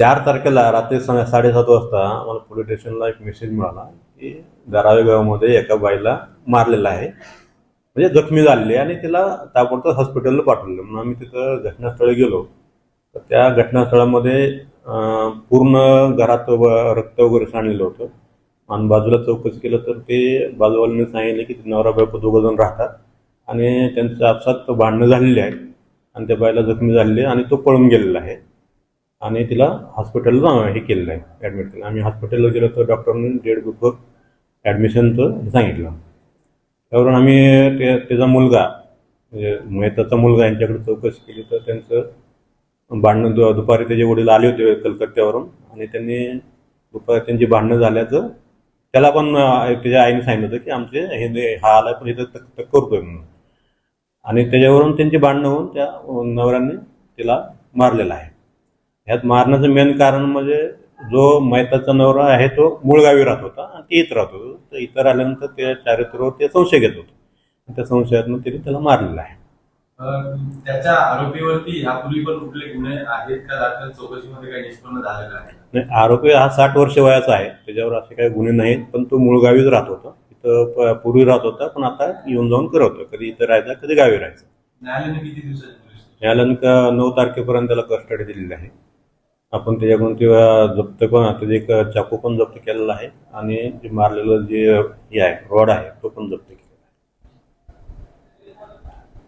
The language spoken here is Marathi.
चार तारखेला रात्री सा- साडेसात वाजता मला पोलीस स्टेशनला एक मेसेज मिळाला की दारावे गावामध्ये एका बाईला मारलेला आहे. म्हणजे जखमी झालेली आहे आणि तिला ताबडतोब हॉस्पिटलला पाठवलं. म्हणून आम्ही तिथं घटनास्थळी गेलो. तर त्या घटनास्थळामध्ये पूर्ण घरात व- रक्त वगैरे सांडलेलं होतं. आणि बाजूला चौकशी केलं तर ते बाजूवाल्यांनी सांगितले की नवरा बायको दोघं जण राहतात. आणि त्यांचं आपसात भांडणं झालेली आहेत आणि त्या बाईला जखमी झालेली आहे आणि तो पळून गेलेला आहे. आणि तिला हॉस्पिटलला हे केलेलं आहे ॲडमिट केलं. आम्ही हॉस्पिटलला गेलो तर डॉक्टरने डेड बिफोर ॲडमिशनचं सांगितलं. त्यावरून आम्ही ते त्याचा मुलगा म्हणजे मेहताचा मुलगा यांच्याकडे चौकशी केली तर त्यांचं भांडणं दु दुपारी त्याचे वडील आले होते कलकत्त्यावरून आणि त्यांनी दुपारी त्यांची भांडणं झाल्याचं त्याला पण त्याच्या आईने सांगितलं होतं की आमचे हे हा आला पण इथं तक तक करतोय म्हणून. आणि त्याच्यावरून त्यांची भांडणं होऊन त्या नवऱ्याने तिला मारलेलं आहे. ह्यात मारण्याचं मेन कारण म्हणजे जो मैताचा नवरा आहे तो मूळगावी राहत होता आणि ते इथं राहत होतं. तर इथं राहिल्यानंतर त्या चारित्र्यावर ते संशय घेत होतं. त्या संशयातनं तिने त्याला मारलेलं आहे. त्याच्या आरोपीवरती यापूर्वी पण कुठले गुन्हे आहेत का? दाखल चौकशीमध्ये काही निष्पन्न झालेलं आहे? नाही आरोपी हा साठ वर्ष वयाचा आहे. त्याच्यावर असे काही गुन्हे नाहीत पण तो मूळगावीच राहत होता. इथं पूर्वी राहत होता पण आता येऊन जाऊन करत कधी इथं राहायचा कधी गावी राहायचं. न्यायालयाने किती पोलीस न्यायालयानं नऊ तारखेपर्यंत त्याला कस्टडी दिलेली आहे. आपण त्याच्याकडून ते जप्त पण त्याचे एक चाकू पण जप्त केलेला आहे आणि जे मारलेलं जे हे आहे रॉड आहे तो पण जप्त केला